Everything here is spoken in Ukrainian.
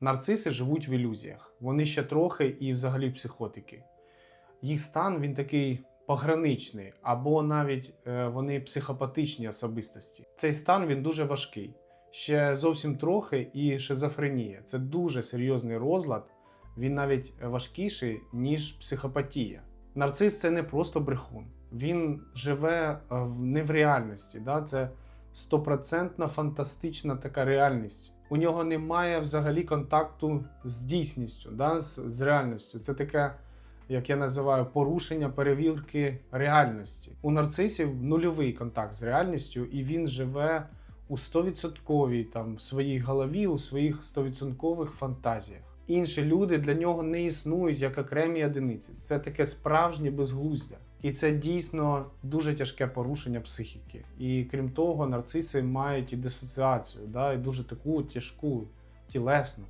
Нарциси живуть в ілюзіях. Вони ще трохи і взагалі психотики. Їх стан він такий пограничний, або навіть е, вони психопатичні особистості. Цей стан він дуже важкий. Ще зовсім трохи і шизофренія. Це дуже серйозний розлад. Він навіть важкіший, ніж психопатія. Нарцис це не просто брехун. Він живе е, не в реальності. Да? Це стопроцентна фантастична така реальність. У нього немає взагалі контакту з дійсністю, да? з, з реальністю. Це таке, як я називаю, порушення перевірки реальності. У нарцисів нульовий контакт з реальністю, і він живе у 100% там, своїй голові, у своїх 100% фантазіях. Інші люди для нього не існують як окремі одиниці. Це таке справжнє безглуздя. І це дійсно дуже тяжке порушення психіки. І крім того, нарциси мають і дисоціацію, да, і дуже таку тяжку, тілесну.